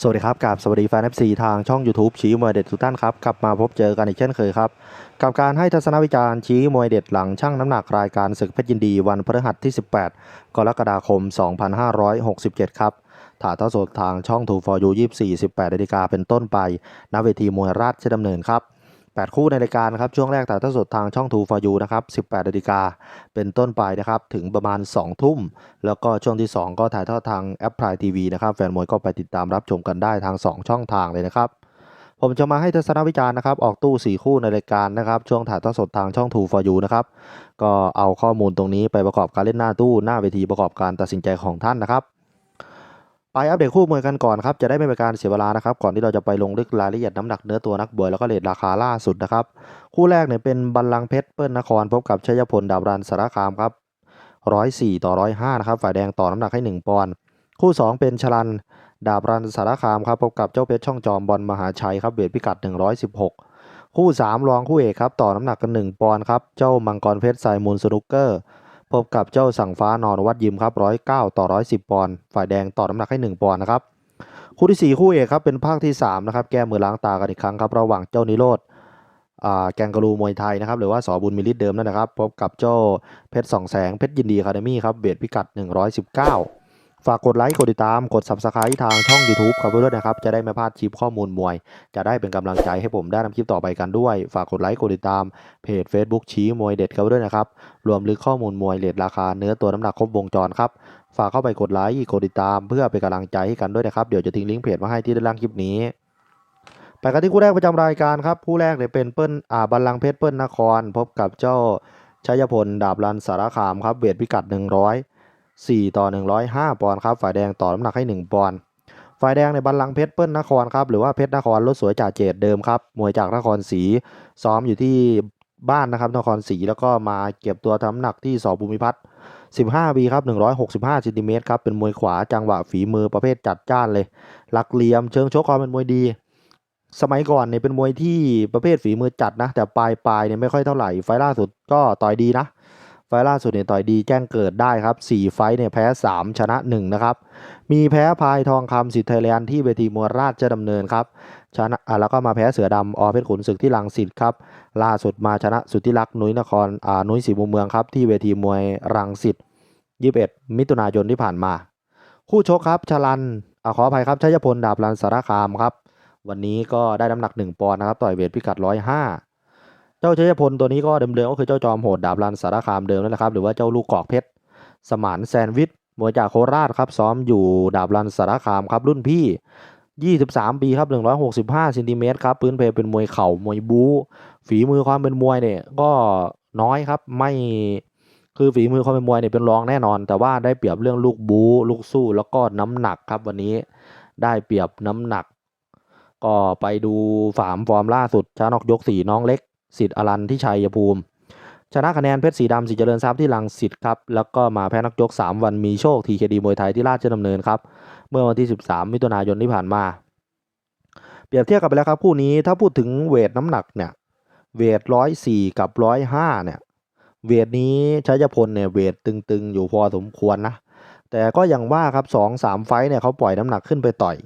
สวัสดีครับกับสวัสดีแฟนเอฟซีทางช่อง YouTube ชี้มวยเด็ดทุกท่านครับ กลับมาพบเจอกันอีกเช่นเคยครับ กับการให้ทัศนวิจารณ์ชี้มวยเด็ดหลังช่างน้ำหนักรายการศึกเพชรยินดีวันพฤหัสที่ 18 กรกฎาคม 2567 ครับถ่ายทอดสดทางช่อง2 for you 24 18นาฬิกาเป็นต้นไปณเวทีมวยราชดำเนินครับ 8 คู่ในรายการครับ ช่วงแรกถ่ายทอดสดทางช่อง2 for you นะครับ 18นาฬิกาเป็นต้นไปนะครับ ถึงประมาณ 2 ทุ่ม แล้วก็ช่วงที่ 2 ก็ถ่ายทอดทางแอปพลายทีวีนะครับ แฟนมวยก็ไปติดตามรับชมกันได้ทาง 2 ช่องทางเลยนะครับ ผมจะมาให้ทัศนวิจารณ์นะครับ ออกตู้ 4 คู่ในรายการนะครับ ช่วงถ่ายทอดสดทางช่อง2 for you นะครับ ก็เอาข้อมูลตรงนี้ไปประกอบการเล่นหน้าตู้หน้าเวทีประกอบการตัดสินใจของท่านนะครับ ไปอัปเดตคู่มวยกันก่อนครับ จะได้ไม่เป็นการเสียเวลานะครับ ก่อนที่เราจะไปลงลึกรายละเอียดน้ำหนักเนื้อตัวนักบวยแล้วก็เลทราคาล่าสุดนะครับ คู่แรกเนี่ยเป็นบัลลังเพชรเปิ้ลนครพบกับชัยพลดาบรันสารคามครับ104ต่อ105นะครับ ฝ่ายแดงต่อน้ำหนักให้1ปอนด์ คู่2เป็นชลัน ดาบรันสารคามครับพบกับเจ้าเพชรช่องจอมบอลมหาชัยครับเวทพิกัด116คู่3รองคู่เอกครับต่อน้ำหนักกัน1ปอนด์ครับ เจ้ามังกรเพชรไซมูลสนุกเกอร์ พบกับเจ้าสังฟ้านอนวัดยิมครับร้อยเก้าต่อ110ปอนด์ฝ่ายแดงต่อน้ำหนักให้1ปอนด์นะครับคู่ที่4คู่เอกครับเป็นภาคที่3นะครับแก้มือล้างตากันอีกครั้งครับระหว่างเจ้านิโรธอ่าแกงกะรูมวยไทยนะครับหรือว่าสอบุญมิลิตเดิมนั่นนะครับ พบกับเจ้าเพชรสองแสงเพชรยินดีคาเดมี่ครับเบทพิกัด 119 ฝากกดไลค์กดติดตามกด subscribe ทางช่อง YouTube ครับด้วยนะครับ จะได้ไม่พลาดคลิปข้อมูลมวย จะได้เป็นกำลังใจให้ผมได้ทำคลิปต่อไปกันด้วย ฝากกดไลค์กดติดตามเพจ Facebook ชี้มวยเด็ดครับด้วยนะครับ รวมลึกข้อมูลมวยเลทราคาเนื้อตัวน้ำหนักครบวงจรครับ ฝากเข้าไปกดไลค์กดติดตามเพื่อเป็นกำลังใจให้กันด้วยนะครับเดี๋ยวจะทิ้งลิงก์เพจมาให้ที่ด้านล่างคลิปนี้ไปกันที่คู่แรกประจำรายการครับคู่แรกเนี่ยเป็นเปิ้ลอ่าบัลลังเพชรเปิ้ลนคร พบกับเจ้าชัยพลดาบรันสารคามครับเวทพิกัด 4 ต่อ 105 ปอนด์ครับ ฝ่ายแดงต่อน้ำหนักให้ 1 ปอนด์ฝ่ายแดงในบัลลังเพชรเปิ้ลนครครับหรือว่าเพชรนครรถสวยจ่าเจดเดิมครับมวยจากนครศรีซ้อมอยู่ที่บ้านนะครับนครศรีแล้วก็มาเก็บตัวทำหนักที่สอภูมิพัฒน์15ปีครับ165ซนติเมตรครับเป็นมวยขวาจังหวะฝีมือประเภทจัดจ้านเลยหลักเหลี่ยมเชิงชกความเป็นมวยดี สมัยก่อนเนี่ยเป็นมวยที่ประเภทฝีมือจัดนะ แต่ปลายปลายเนี่ยไม่ค่อยเท่าไหร่ไฟล่าสุดก็ต่อยดีนะ ไฟล่าสุดเนี่ยต่อยดีแจ้งเกิดได้ครับ4ไฟเนี่ยแพ้ 3 ชนะ 1 นะครับ มีแพ้พายทองคำสิทธิ์ไทยแลนด์ที่เวทีมวยราชดำเนินครับชนะอ่าแล้วก็มาแพ้เสือดำอเพชรขุนศึกที่ลังสิตครับ ล่าสุดมาชนะสุทธิรักษ์นุ้ยนครอ่านุ้ยศรีมุมเมืองครับที่เวทีมวยรังสิต21 มิถุนายนที่ผ่านมา คู่ชกครับชลันอขออภัยครับชัยพลดาบรันสารคามครับ วันนี้ก็ได้น้ำหนัก 1 ปอนด์นะครับ ต่อยเวทพิกัด 105 เจ้าชัยพลตัวนี้ก็เดิมๆก็คือเจ้าจอมโหดดาบรันสารคามเดิมนั่นแหละครับหรือว่าเจ้าลูกกอกเพชรสมานแซนวิชมวยจากโคราชครับซ้อมอยู่ดาบรันสารคามครับรุ่นพี่ 23 ปีครับ 165ซนติเมตรครับพื้นเพเป็นมวยเข่ามวยบู๊ฝีมือความเป็นมวยเนี่ยก็น้อยครับไม่คือฝีมือความเป็นมวยเนี่ยเป็นรองแน่นอน แต่ว่าได้เปรียบเรื่องลูกบู๊ลูกสู้แล้วก็น้ำหนักครับวันนี้ได้เปรียบน้ำหนัก ก็ไปดูฝามฟอร์มล่าสุดชนะนอกยกสี่น้องเล็ก สิทธิ์อรันที่ชัยภูมิ ชนะคะแนนเพชรสีดำสีเจริญทรัพย์ที่ลังสิตครับแล้วก็มาแพ้นักยก 3 วันมีโชคทีเคดีมวยไทยที่ราชดำเนินครับเมื่อวันที่ 13 มิถุนายนที่ผ่านมา เปรียบเทียบกันไปแล้วครับคู่นี้ถ้าพูดถึงเวทน้ำหนักเนี่ยเวทร้อยสี่กับร้อยห้าเนี่ยเวทนี้ชัยพลเนี่ยเวทตึงๆ อยู่พอสมควรนะแต่ก็อย่างว่าครับสองสามไฟเนี่ยเขาปล่อยน้ำหนักขึ้นไปต่อย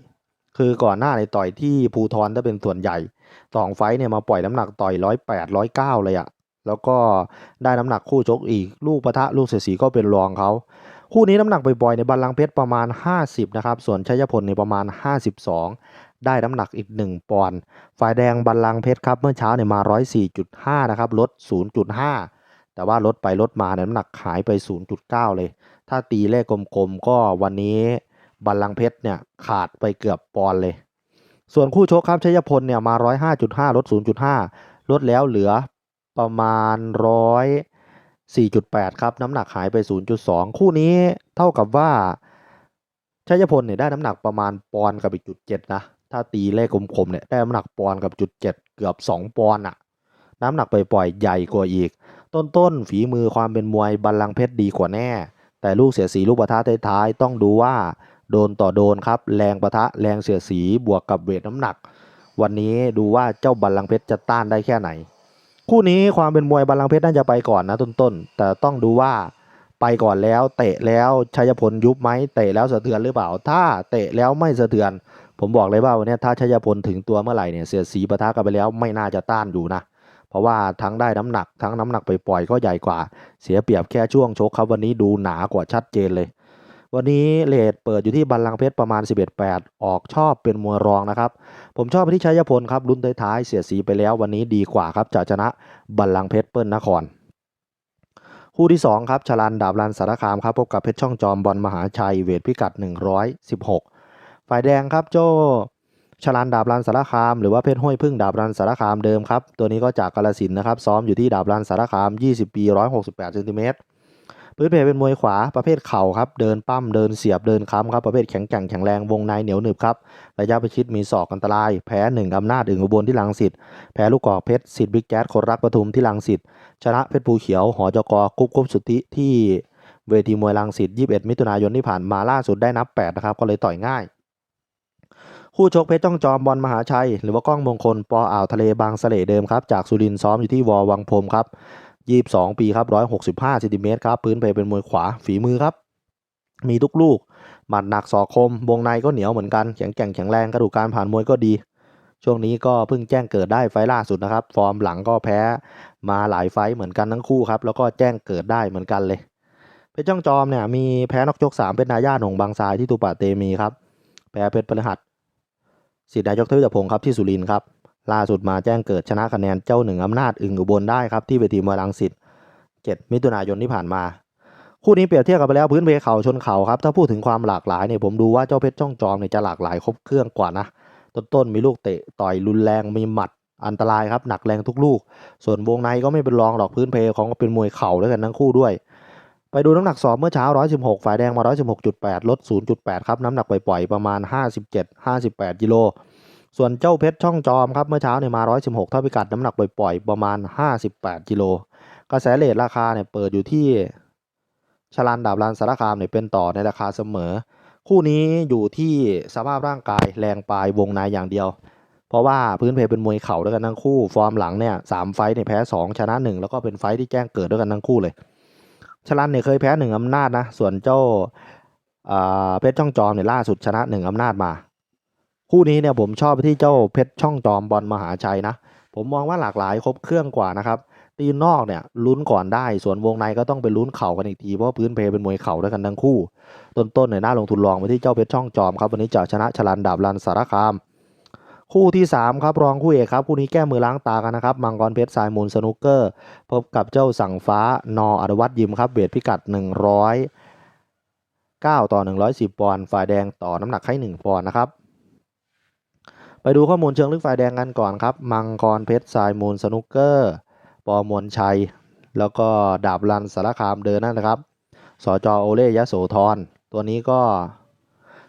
คือก่อนหน้าในต่อยที่ภูทรถ้าเป็นส่วนใหญ่สองไฟเนี่ยมาปล่อยน้ำหนักต่อยร้อยแปดร้อยเก้าเลยอะแล้วก็ได้น้ำหนักคู่ชกอีก ลูกปะทะลูกเสียสีก็เป็นรองเขาคู่นี้น้ำหนักปล่อยๆในบัลลังก์เพชรประมาณ 50นะครับส่วนชัยพลในประมาณ 52 ได้น้ำหนักอีก 1 ปอนด์ฝ่ายแดงบัลลังก์เพชรครับเมื่อเช้าเนี่ยมา 104.5นะครับลด 0.5 แต่ว่าลดไปลดมาเนี่ยน้ำหนักหายไป 0.9 เลย ถ้าตีเลขกลมๆก็วันนี้ บัลลังเพชรเนี่ยขาดไปเกือบปอนเลย ส่วนคู่ชกครับชัยพลเนี่ยมา 105.5 ลด 0.5 ลดแล้วเหลือประมาณ 104.8 ครับน้ำหนักหายไป 0.2 คู่นี้เท่ากับว่าชัยพลเนี่ยได้น้ำหนักประมาณปอนกับอีกจุดเจ็ดนะถ้าตีเลขกลมๆเนี่ยได้น้ำหนักปอนกับจุดเจ็ดเกือบ 2 ปอนอะน้ำหนักปล่อยๆใหญ่กว่าอีก ต้นๆฝีมือความเป็นมวยบัลลังเพชรดีกว่าแน่ แต่ลูกเสียสีลูกปะทะท้ายๆต้องดูว่า โดนต่อโดนครับ แรงปะทะแรงเสียสีบวกกับเวทน้ำหนัก วันนี้ดูว่าเจ้าบัลลังเพชรจะต้านได้แค่ไหน คู่นี้ความเป็นมวยบัลลังเพชรน่าจะไปก่อนนะต้นๆแต่ต้องดูว่าไปก่อนแล้วเตะแล้วชัยพลยุบไหมเตะแล้วสะเทือนหรือเปล่า ถ้าเตะแล้วไม่สะเทือน ผมบอกเลยว่าวันนี้ถ้าชัยพลถึงตัวเมื่อไหร่เนี่ยเสียสีปะทะกันไปแล้วไม่น่าจะต้านอยู่นะเพราะว่าทั้งได้น้ำหนักทั้งน้ำหนักไปปล่อยก็ใหญ่กว่า เสียเปรียบแค่ช่วงชกครับวันนี้ดูหนากว่าชัดเจนเลย วันนี้เลทเปิดอยู่ที่บัลลังเพชรประมาณ 11-8 ออกชอบเป็นมวยรองนะครับ ผมชอบไปที่ชัยพลครับลุ้นท้ายๆเสียสีไปแล้ววันนี้ดีกว่าครับจะชนะบัลลังเพชรเปิ้ลนคร คู่ที่ 2 ครับชลันดาบรันสารคามครับพบกับเพชรช่องจอมบอลมหาชัยเวทพิกัด 116 ฝ่ายแดงครับโจชลันดาบรันสารคาม หรือว่าเพชรห้วยพึ่งดาบรันสารคามเดิมครับ ตัวนี้ก็จากกาลสินนะครับ ซ้อมอยู่ที่ดาบรันสารคาม 20 ปี 168เซนติเมตร พื้นเพเป็นมวยขวาประเภทเข่าครับ เดินปั้มเดินเสียบเดินค้ำครับ ประเภทแข็งแกร่งแข็งแรงวงในเหนียวหนึบครับระยะประชิดมีศอกอันตราย แพ้หนึ่งอำนาจอึ่งอุบลที่ลังสิตแพ้ลูกกอกเพชรสิทธิ์บิ๊กแจ๊ดคนรักปทุมที่ลังสิตชนะเพชรภูเขียวหอจกกุ๊บกุ๊บสุทธิที่เวทีมวยลังสิต21 มิถุนายนที่ผ่านมาล่าสุดได้นับ8นะครับก็เลยต่อยง่ายคู่ชกเพชรจ้องจอมบอลมหาชัย หรือว่ากล้องมงคลปออ่าวทะเลบางสะเลเดิมครับ จากสุรินทร์ซ้อมอยู่ที่วอวังพรมครับ 22ปีครับ165เซนติเมตรครับพื้นเพเป็นมวยขวาฝีมือครับ มีทุกลูก หมัดหนักศอกคม วงในก็เหนียวเหมือนกัน แข็งแกร่งแข็งแรงกระดูกการผ่านมวยก็ดี ช่วงนี้ก็เพิ่งแจ้งเกิดได้ไฟล่าสุดนะครับ ฟอร์มหลังก็แพ้มาหลายไฟเหมือนกันทั้งคู่ครับ แล้วก็แจ้งเกิดได้เหมือนกันเลย เพชรจ้องจอมเนี่ยมีแพ้นอกยกสามเป็นนายาหนงบางทรายที่ตูปะเตมีครับ แพ้เพชรพฤหัสสิทธิ์นายกทวิตพงศ์ครับที่สุรินทร์ครับ ล่าสุดมาแจ้งเกิดชนะคะแนนเจ้าหนึ่งอำนาจอึ่งอุบลได้ครับที่เวทีมวยรังสิต7มิถุนายนที่ผ่านมา คู่นี้เปรียบเทียบกันไปแล้วพื้นเพเข่าชนเข่าครับถ้าพูดถึงความหลากหลายเนี่ยผมดูว่าเจ้าเพชรจ้องจอมเนี่ยจะหลากหลายครบเครื่องกว่านะต้นๆมีลูกเตะต่อยรุนแรงมีหมัดอันตรายครับหนักแรงทุกลูก ส่วนวงในก็ไม่เป็นรองหรอกพื้นเพของก็เป็นมวยเข่าด้วยกันทั้งคู่ด้วย ไปดูน้ำหนักสอบเมื่อเช้า 116 ฝ่ายแดงมา 116.8 ลด 0.8 ครับ น้ำหนักปล่อยๆประมาณ 57 58กิโล ส่วนเจ้าเพชรช่องจอมครับเมื่อเช้าเนี่ยมา 116 เท่าพิกัดน้ำหนักปล่อยๆ ประมาณ 58กิโลกระแสเลทราคาเนี่ยเปิดอยู่ที่ชลันดาบรันสารคามเนี่ยเป็นต่อในราคาเสมอ คู่นี้อยู่ที่สภาพร่างกายแรงปลายวงในอย่างเดียว เพราะว่าพื้นเพเป็นมวยเข่าด้วยกันทั้งคู่ ฟอร์มหลังเนี่ยสามไฟเนี่ยแพ้ 2 ชนะ 1 แล้วก็เป็นไฟที่แจ้งเกิดด้วยกันทั้งคู่เลยชลันเนี่ยเคยแพ้หนึ่งอำนาจนะส่วนเจ้าเพชรช่องจอมเนี่ยล่าสุดชนะหนึ่งอำนาจมา คู่นี้เนี่ยผมชอบไปที่เจ้าเพชรช่องจอมบอลมหาชัยนะ ผมมองว่าหลากหลายครบเครื่องกว่านะครับ ตีนนอกเนี่ยลุ้นก่อนได้ ส่วนวงในก็ต้องไปลุ้นเข่ากันอีกที เพราะพื้นเพเป็นมวยเข่าด้วยกันทั้งคู่ ต้นๆเนี่ยน่าลงทุนลองไปที่เจ้าเพชรช่องจอมครับวันนี้จะชนะชลันดาบรันสารคาม คู่ที่ 3 ครับรองคู่เอกครับคู่นี้แก้มือล้างตากันนะครับมังกรเพชรสายมูลสนุกเกอร์ พบกับเจ้าสั่งฟ้านออนุวัตยิมครับเวทพิกัด 109ต่อ 110 ปอนด์ฝ่ายแดงต่อน้ำหนักให้ 1 ปอนด์นะครับ ไปดูข้อมูลเชิงลึกฝ่ายแดงกันก่อนครับ มังกรเพชรสายมูลสนุกเกอร์ ปอมวลชัย แล้วก็ดาบรันสารคามเดินนั่นนะครับ สจโอเล่ยโสธร ตัวนี้ก็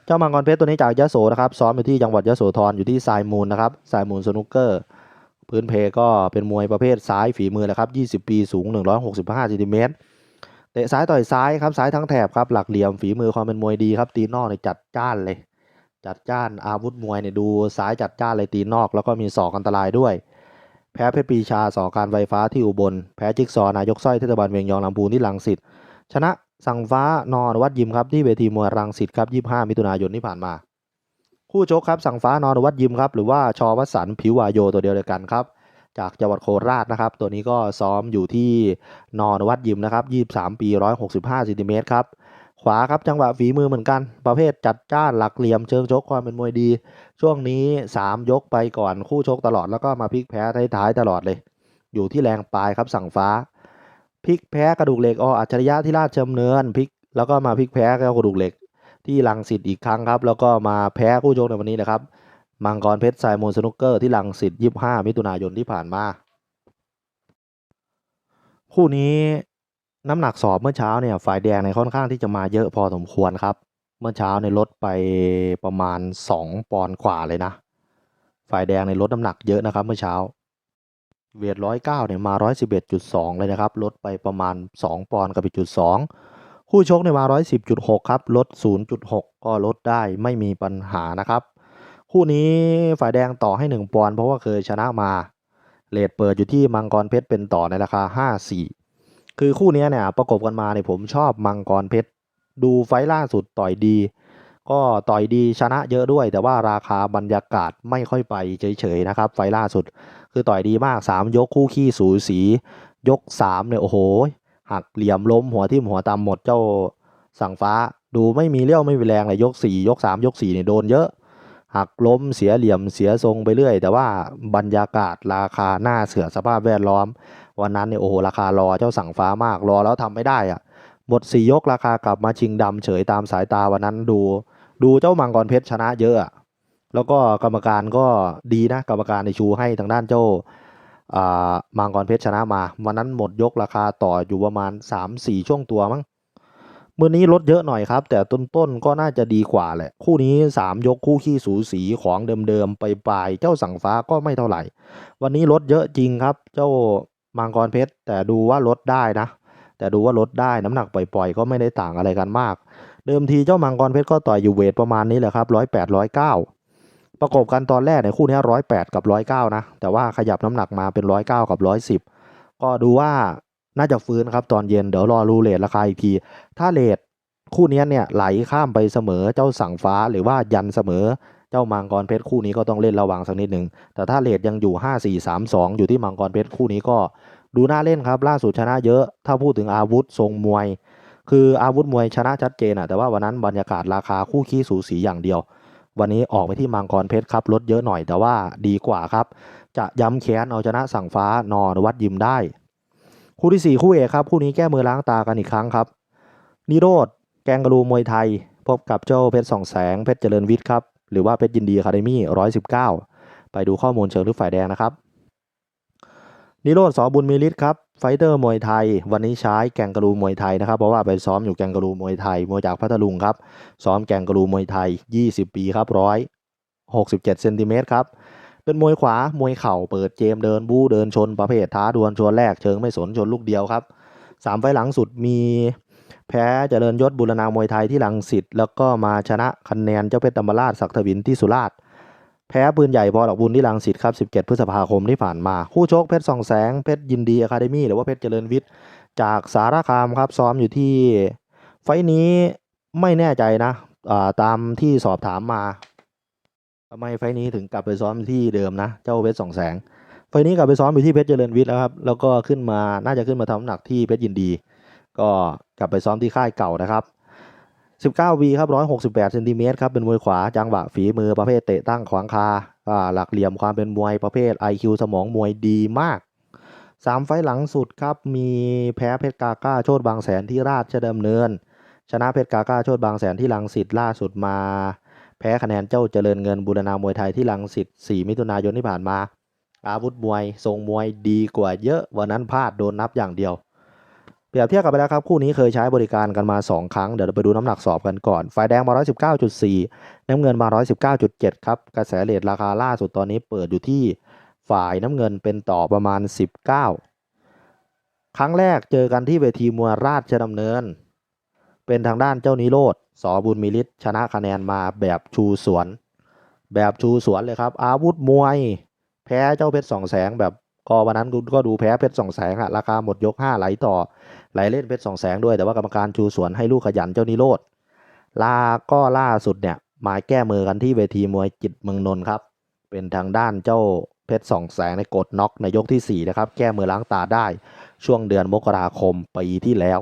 เจ้ามังกรเพชรตัวนี้จากยะโสนะครับ ซ้อมอยู่ที่จังหวัดยะโสธรอยู่ที่ทรายมูลนะครับทรายมูลสนุกเกอร์ พื้นเพก็เป็นมวยประเภทซ้ายฝีมือแหละครับ 20 ปีสูง 165เซนติเมตร เตะซ้ายต่อยซ้ายครับ ซ้ายทั้งแถบครับ หลักเหลี่ยมฝีมือความเป็นมวยดีครับ ตีนอกเนี่ยจัดจ้านเลย จัดจ้านอาวุธมวยเนี่ยดูซ้ายจัดจ้านเลยตีนอก แล้วก็มีศอกอันตรายด้วย แพ้เพชรปีชาสอการไฟฟ้าที่อุบล แพ้จิกซอนายกสร้อยเทศบาลเวียงยองลำพูนที่ลังสิตชนะสั่งฟ้านอนวัดยิมครับที่เวทีมวยรังสิตครับ25 มิถุนายนที่ผ่านมา คู่ชกครับสั่งฟ้านอนวัดยิมครับหรือว่าชอวัสันผิววายโยตัวเดียวกันครับจากจังหวัดโคราชนะครับ ตัวนี้ก็ซ้อมอยู่ที่นอนวัดยิมนะครับ 23 ปี 165เซนติเมตรครับ ขวาครับจังหวะฝีมือเหมือนกัน ประเภทจัดจ้านหลักเหลี่ยมเชิงชกความเป็นมวยดี ช่วงนี้ 3 ยกไปก่อนคู่ชกตลอดแล้วก็มาพลิกแพ้ท้ายๆตลอดเลย อยู่ที่แรงปลายครับสั่งฟ้าพลิกแพ้กระดูกเหล็กออัจฉริยะที่ราชดำเนินพลิกแล้วก็มาพลิกแพ้กระดูกเหล็ก ที่ลังสิตอีกครั้งครับ แล้วก็มาแพ้คู่ชกในวันนี้นะครับมังกรเพชรไซมอนสนุกเกอร์ที่ลังสิต25มิถุนายนที่ผ่านมา คู่นี้ น้ำหนักสอบเมื่อเช้าเนี่ยฝ่ายแดงในค่อนข้างที่จะมาเยอะพอสมควรครับ เมื่อเช้าในลดไปประมาณ 2 ปอนด์กว่าเลยนะ ฝ่ายแดงในลดน้ำหนักเยอะนะครับ เมื่อเช้า เวทร้อยเก้าเนี่ยมาร้อยสิบเอ็ดจุดสองเลยนะครับลดไปประมาณสองปอนด์กับจุดสองคู่ชกเนี่ยมาร้อยสิบจุดหกครับลดศูนย์จุดหกก็ลดได้ไม่มีปัญหานะครับ คู่นี้ฝ่ายแดงต่อให้หนึ่งปอนด์เพราะว่าเคยชนะมาเลทเปิดอยู่ที่มังกรเพชรเป็นต่อในราคาห้าสี่ คือคู่นี้เนี่ยประกบกันมาเนี่ยผมชอบมังกรเพชร ดูไฟล่าสุดต่อยดี ก็ต่อยดีชนะเยอะด้วย แต่ว่าราคาบรรยากาศไม่ค่อยไปเฉยๆนะครับ ไฟล่าสุด คือต่อยดีมาก 3 ยกคู่ขี้สูสี ยก3เนี่ยโอ้โหหักเหลี่ยมล้มหัวทิ่มหัวตำหมดเจ้าสั่งฟ้า ดูไม่มีเลี้ยวไม่มีแรงเลยยก 4 ยก 3 ยก4เนี่ยโดนเยอะหักล้มเสียเหลี่ยมเสียทรงไปเรื่อย แต่ว่าบรรยากาศราคาหน้าเสือสภาพแวดล้อม วันนั้นเนี่ยโอ้โหราคารอเจ้าสั่งฟ้ามากรอแล้วทำไม่ได้อะหมดสี่ยกราคากลับมาชิงดำเฉยตามสายตาวันนั้นดู ดูเจ้ามังกรเพชรชนะเยอะแล้วก็กรรมการก็ดีนะกรรมการในชูให้ทางด้านเจ้ามังกรเพชรชนะมา วันนั้นหมดยกราคาต่ออยู่ประมาณ 3-4 ช่วงตัวมั้งมื่อนี้ลดเยอะหน่อยครับ แต่ต้นๆก็น่าจะดีกว่าแหละ คู่นี้ 3 ยกคู่ขี้สูสีของเดิมๆไปปลายเจ้าสั่งฟ้าก็ไม่เท่าไหร่ วันนี้ลดเยอะจริงครับ เจ้า มังกรเพชรแต่ดูว่าลดได้นะ แต่ดูว่าลดได้น้ำหนักปล่อยๆ ก็ไม่ได้ต่างอะไรกันมาก เดิมทีเจ้ามังกรเพชรก็ต่อยอยู่เวทประมาณนี้แหละครับร้อยแปดร้อยเก้าประกบกันตอนแรกเนี่ยคู่นี้ร้อยแปดกับร้อยเก้านะ แต่ว่าขยับน้ำหนักมาเป็นร้อยเก้ากับร้อยสิบก็ดูว่าน่าจะฟื้นครับตอนเย็นเดี๋ยวรอรูเลทราคาอีกที ถ้าเลทคู่นี้เนี่ยไหลข้ามไปเสมอเจ้าสั่งฟ้าหรือว่ายันเสมอ เจ้ามังกรเพชรคู่นี้ก็ต้องเล่นระวังสักนิดหนึ่งแต่ถ้าเลทยังอยู่ 5 4 3 2 อยู่ที่มังกรเพชรคู่นี้ก็ดูน่าเล่นครับ ล่าสุดชนะเยอะ ถ้าพูดถึงอาวุธทรงมวย คืออาวุธมวยชนะชัดเจนอะแต่ว่าวันนั้นบรรยากาศราคาคู่ขี้สูสีอย่างเดียว วันนี้ออกไปที่มังกรเพชรครับลดเยอะหน่อยแต่ว่าดีกว่าครับ จะย้ำแค้นเอาชนะสั่งฟ้านอนวัดยิมได้ คู่ที่สี่คู่เอกครับคู่นี้แก้มือล้างตากันอีกครั้งครับนิโรธแกงกะลูมวยไทย พบกับเจ้าเพชรสองแสงเพชรเจริญวิทย์ครับ หรือว่าเพชรยินดีคาเดมี่ร้อยสิบเก้าไปดูข้อมูลเชิงลึกฝ่ายแดงนะครับ นิโรธสอบุญมีฤทธิ์ครับ ไฟเตอร์มวยไทย วันนี้ใช้แกงกะลูมวยไทยนะครับ เพราะว่าไปซ้อมอยู่แกงกะลูมวยไทยมวยจากพัทลุงครับ ซ้อมแกงกะลูมวยไทย 20 ปีครับร้อย67เจ็ดเซนติเมตรครับ เป็นมวยขวา มวยเข่า เปิดเกมเดินบู้เดินชนประเภทท้าดวลชวนแรกเชิงไม่สนชนลูกเดียวครับสามไฟหลังสุดมี แพ้เจริญยศบุรณามวยไทยที่ลังสิตแล้วก็มาชนะคะแนนเจ้าเพชรธรรมราชศักดิ์ทวินที่สุราษฎร์แพ้ปืนใหญ่พอดอกบุญที่ลังสิตครับ 17 พฤษภาคมที่ผ่านมา คู่ชกเพชรสองแสงเพชรยินดีอะคาเดมี่หรือว่าเพชรเจริญวิทย์จากสารคามครับซ้อมอยู่ที่ ไฟนี้ไม่แน่ใจนะาตามที่สอบถามมาทำไมไฟนี้ถึงกลับไปซ้อมที่เดิมนะ เจ้าเพชรสองแสงไฟนี้กลับไปซ้อมอยู่ที่เพชรเจริญวิทย์แล้วครับแล้วก็ขึ้นมาน่าจะขึ้นมาทำหนักที่เพชรยินดี ก็กลับไปซ้อมที่ค่ายเก่านะครับ 19วีครับ168เซนติเมตรครับเป็นมวยขวาจังหวะฝีมือประเภทเตะตั้งขวางคาหลักเหลี่ยมความเป็นมวยประเภท IQ สมองมวยดีมากสามไฟหลังสุดครับ มีแพ้เพชรกาก้าโชดบางแสนที่ราชดำเนิน ชนะเพชรกาก้าโชดบางแสนที่ลังสิตล่าสุดมา แพ้คะแนนเจ้าเจริญเงินบูรณามวยไทยที่ลังสิต4 มิถุนายนที่ผ่านมา อาวุธมวย ทรงมวยดีกว่าเยอะวันนั้นพลาดโดนนับอย่างเดียว เปรียบเทียบกันไปแล้วครับคู่นี้เคยใช้บริการกันมา 2 ครั้ง เดี๋ยวเราไปดูน้ำหนักสอบกันก่อนฝ่ายแดงมา 119.4 น้ำเงินมา 119.7 ครับ กระแสเลทราคาล่าสุดตอนนี้เปิดอยู่ที่ฝ่ายน้ำเงินเป็นต่อประมาณ 19 ครั้งแรกเจอกันที่เวทีมวยราชดำเนิน เป็นทางด้านเจ้านิโรธสอบุญมีฤทธิ์ชนะคะแนนมาแบบชูสวน แบบชูสวนเลยครับ อาวุธมวย แพ้เจ้าเพชรสองแสงแบบ ก็วันนั้นก็ดูแพ้เพชรสองแสงอะราคาหมดยก 5 ไหลต่อ ไหลเล่นเพชรสองแสงด้วยแต่ว่ากรรมการชูสวนให้ลูกขยันเจ้านิโรธลาก็ล่าสุดเนี่ยมาแก้มือกันที่เวทีมวยจิตเมืองนนท์ครับ เป็นทางด้านเจ้าเพชรสองแสงในกดน็อกในยกที่ 4 นะครับ แก้มือล้างตาได้ช่วงเดือนมกราคมปีที่แล้ว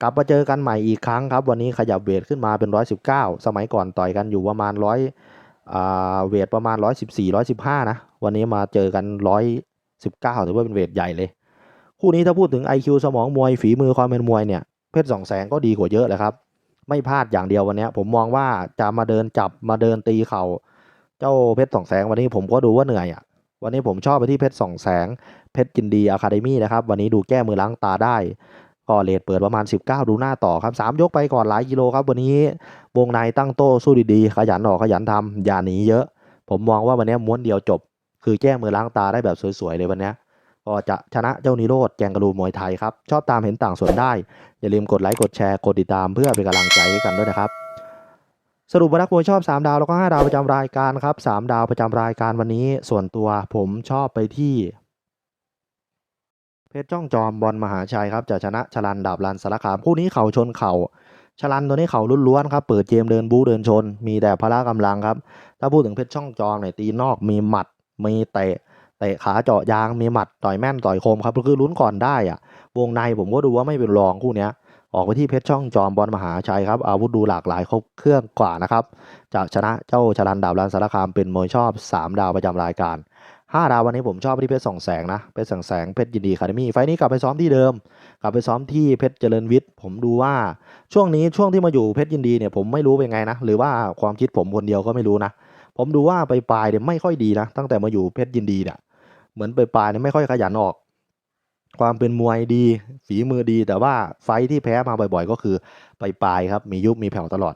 กลับมาเจอกันใหม่อีกครั้งครับ วันนี้ขยับเวทขึ้นมาเป็น 119 สมัยก่อนต่อยกันอยู่ประมาณร้อยเวทประมาณ 114 115 นะ วันนี้มาเจอกัน 19ถือว่าเป็นเวทใหญ่เลย คู่นี้ถ้าพูดถึง IQ สมองมวยฝีมือความเป็นมวยเนี่ย เพชรสองแสงก็ดีกว่าเยอะเลยครับ ไม่พลาดอย่างเดียววันนี้ผมมองว่าจะมาเดินจับมาเดินตีเข่าเจ้าเพชรสองแสงวันนี้ผมก็ดูว่าเหนื่อยอะวันนี้ผมชอบไปที่เพชรสองแสงเพชรจินดีอะคาเดมี่นะครับวันนี้ดูแก้มือล้างตาได้ก็เลทเปิดประมาณ 19 ดูหน้าต่อครับ 3 ยกไปก่อนหลายกิโลครับ วันนี้วงในตั้งโต้สู้ดีๆ ขยันออกขยันทำอย่าหนีเยอะ ผมมองว่าวันนี้ม้วนเดียวจบ คือแก้มือล้างตาได้แบบสวยๆเลยวันนี้ก็จะชนะเจ้านิโรธแกงกะรูมวยไทยครับ ชอบตามเห็นต่างส่วนได้ อย่าลืมกดไลค์กดแชร์กดติดตามเพื่อเป็นกำลังใจให้กันด้วยนะครับ สรุปว่านักมวยชอบ 3 ดาวแล้วก็ 5 ดาวประจำรายการครับ 3 ดาวประจำรายการวันนี้ ส่วนตัวผมชอบไปที่ เพชรจ้องจอมบอลมหาชัยครับจะชนะชลันดาบลันสารคามคู่นี้เข่าชนเข่าชลันตัวนี้เขาล้วนๆครับ เปิดเกมเดินบู๊เดินชน มีแต่พละกำลังครับ ถ้าพูดถึงเพชรช่องจอมเนี่ยตีนอกมีหมัด มีเตะเตะขาเจาะยางมีหมัดต่อยแม่นต่อยคมครับคือลุ้นก่อนได้อะวงในผมก็ดูว่าไม่เป็นรองคู่เนี้ย ออกไปที่เพชรช่องจอมบอลมหาชัยครับ อาวุธดูหลากหลายครบเครื่องกว่านะครับจะชนะเจ้าชลันดาบรันสารคามเป็นมวยชอบ 3 ดาวประจำรายการ 5 ดาววันนี้ผมชอบไปที่เพชรส่องแสงนะเพชรส่องแสงเพชรยินดีคาเดมี่ไฟนี้กลับไปซ้อมที่เดิม กลับไปซ้อมที่เพชรเจริญวิทย์ผมดูว่าช่วงนี้ช่วงที่มาอยู่เพชรยินดีเนี่ยผมไม่รู้เป็นไงนะหรือว่าความคิดผมคนเดียวก็ไม่รู้นะ ผมดูว่าไปปลายเนี่ยไม่ค่อยดีนะ ตั้งแต่มาอยู่เพชรยินดีเนี่ยเหมือนไปปลายเนี่ยไม่ค่อยขยันออก ความเป็นมวยดี ฝีมือดี แต่ว่าไฟที่แพ้มาบ่อยๆ ก็คือไปปลายครับมียุบมีแผ่วตลอด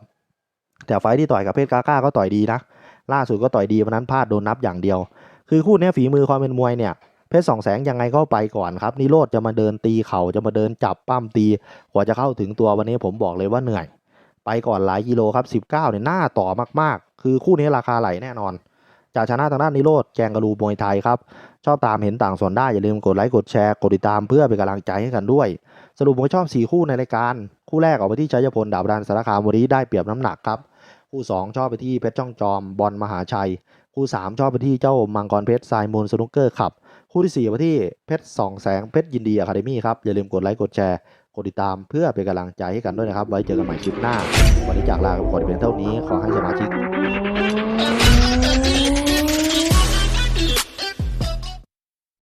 แต่ไฟที่ต่อยกับเพชรกาก้าก็ต่อยดีนะล่าสุดก็ต่อยดีวันนั้นพลาดโดนนับอย่างเดียว คือคู่นี้ฝีมือความเป็นมวยเนี่ยเพชรสองแสงยังไงก็ไปก่อนครับนิโรธจะมาเดินตีเข่าจะมาเดินจับปั้มตีกว่าจะเข้าถึงตัววันนี้ผมบอกเลยว่าเหนื่อย ไปก่อนหลายกิโลครับ 19เนี่ยหน้าต่อมากๆ คือคู่นี้ราคาไหลแน่นอนจากชนะทางด้านนิโรธแกงกระลูมวยไทยครับ ชอบตามเห็นต่างส่วนได้ อย่าลืมกดไลค์กดแชร์กดติดตามเพื่อเป็นกำลังใจให้กันด้วย สรุปผมชอบ 4 คู่ในรายการ คู่แรกออกไปที่ชัยพลดาบดันสารคามวันนี้ได้เปรียบน้ำหนักครับ คู่ 2 ชอบไปที่เพชรจ้องจอมบอลมหาชัย คู่ 3 ชอบไปที่เจ้ามังกรเพชรทรายมูลสนุกเกอร์ขับ คู่ที่4ไปที่เพชรสองแสงเพชรยินดีอะคาเดมี่ครับอย่าลืมกดไลค์กดแชร์ ดติดตามเพื่อเป็นกำลังใจให้กันด้วยนะครับ ไว้เจอกันใหม่คลิปหน้า วันนี้จากลาไปก่อนเพียงเท่านี้ ขอให้สมาชิก